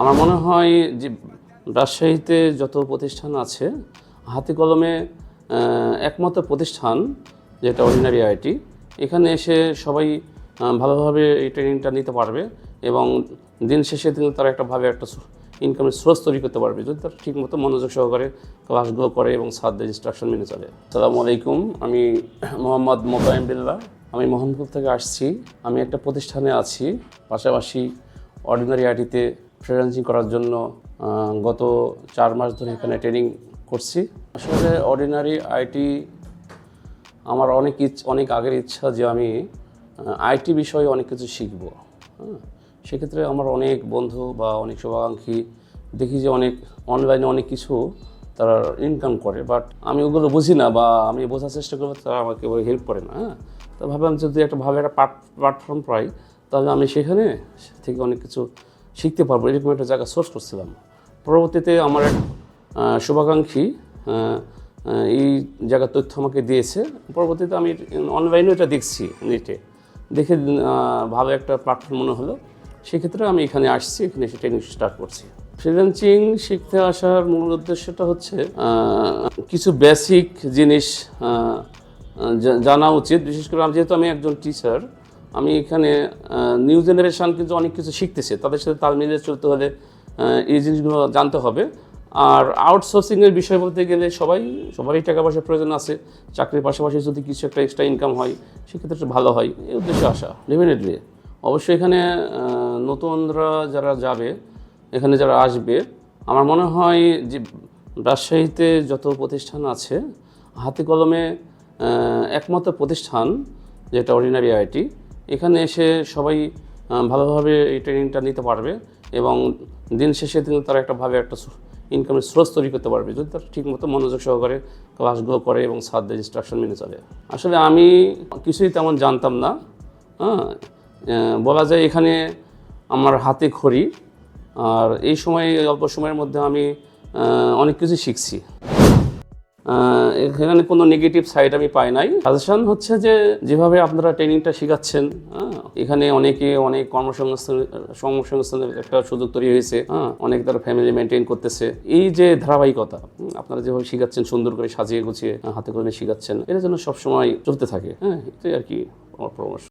আমার মনে হয় যে রাজশাহীতে যত প্রতিষ্ঠান আছে, হাতে কলমে একমাত্র প্রতিষ্ঠান যেটা অর্ডিনারি আইটি এখানে এসে সবাই ভালোভাবে এই ট্রেনিংটা নিতে পারবে এবং দিন শেষে কিন্তু তারা একটা ভাবে একটা ইনকামের সোর্স তৈরি করতে পারবে। যদি তারা ঠিকমতো মনোযোগ সহকারে ক্লাসগুলো করে এবং সাদ ইনস্ট্রাকশন মেনে চলে। আসসালামু আলাইকুম, আমি মোহাম্মদ মোতায়েম বিল্লাহ। আমি মোহনপুর থেকে আসছি। আমি একটা প্রতিষ্ঠানে আছি, পাশাপাশি অর্ডিনারি আইটিতে ফ্রিল্যান্সিং করার জন্য গত চার মাস ধরে এখানে ট্রেনিং করছি। আসলে অর্ডিনারি আইটি আমার অনেক ইচ্ছা, অনেক আগের ইচ্ছা যে আমি আইটি বিষয়ে অনেক কিছু শিখব। হ্যাঁ সেক্ষেত্রে আমার অনেক বন্ধু বা অনেক শুভাকাঙ্ক্ষী দেখি যে অনেক অনলাইনে অনেক কিছু তারা ইনকাম করে বাট আমি ওগুলো বুঝি না বা আমি বোঝার চেষ্টা করব তারা আমাকে হেল্প করে না। হ্যাঁ তো ভাবলাম যদি একটা ভালো একটা প্ল্যাটফর্ম পাই, তাহলে আমি সেখানে থেকে অনেক কিছু শিখতে পারব, এরকম একটা জায়গা সোর্স করছিলাম। পরবর্তীতে আমার এক শুভাকাঙ্ক্ষী এই জায়গার তথ্য আমাকে দিয়েছে। পরবর্তীতে আমি অনলাইনে এটা দেখছি নেটে দেখে ভালো একটা প্ল্যাটফর্ম মনে হলো। সেক্ষেত্রে আমি এখানে আসছি, এখানে এসে ট্রেনিং স্টার্ট করছি। ফ্রিল্যান্সিং শিখতে আসার মূল উদ্দেশ্যটা হচ্ছে কিছু বেসিক জিনিস জানা উচিত। বিশেষ করে যেহেতু আমি একজন টিচার আমি এখানে নিউ জেনারেশন কিন্তু অনেক কিছু শিখতেছে। তাদের সাথে তাল মিলিয়ে চলতে হলে এই জিনিসগুলো জানতে হবে। আর আউটসোর্সিংয়ের বিষয় বলতে গেলে সবাই, সবারই টাকা পয়সার প্রয়োজন আছে। চাকরির পাশাপাশি যদি কিছু একটা এক্সট্রা ইনকাম হয়, সেক্ষেত্রে একটু ভালো হয়। এই উদ্দেশ্যে আসা ডেফিনেটলি অবশ্যই এখানে নতুনরা যারা যাবে, এখানে যারা আসবে, আমার মনে হয় যে রাজশাহীতে যত প্রতিষ্ঠান আছে, হাতে কলমে একমাত্র প্রতিষ্ঠান যেটা অর্ডিনারি আইটি এখানে এসে সবাই ভালোভাবে এই ট্রেনিংটা নিতে পারবে এবং দিন শেষে কিন্তু তারা একটা ভাবে একটা ইনকামের সোর্স তৈরি করতে পারবে। যদি তারা ঠিকমতো মনোযোগ সহকারে ক্লাসগুলো করে এবং সাদ ইনস্ট্রাকশন মেনে চলে। আসলে আমি কিছুই তেমন জানতাম না। হ্যাঁ বলা যায় এখানে আমার হাতে খড়ি। আর এই সময়, অল্প সময়ের মধ্যে আমি অনেক কিছু শিখছি। এখানে কোনো নেগেটিভ সাইড আমি পাই নাই। সাজেশন হচ্ছে যে যেভাবে আপনারা ট্রেনিংটা শেখাচ্ছেন হ্যাঁ, এখানে অনেকে অনেক কর্মসংস্থান কর্মসংস্থানের একটা সুযোগ তৈরি হয়েছে হ্যাঁ অনেক তারা ফ্যামিলি মেনটেন করতেছে। এই যে ধারাবাহিকতা আপনারা যেভাবে শিখাচ্ছেন সুন্দর করে সাজিয়ে গুছিয়ে হাতে করে শেখাচ্ছেন এটা যেন সবসময় চলতে থাকে হ্যাঁ এটাই আর কি আমার পরামর্শ।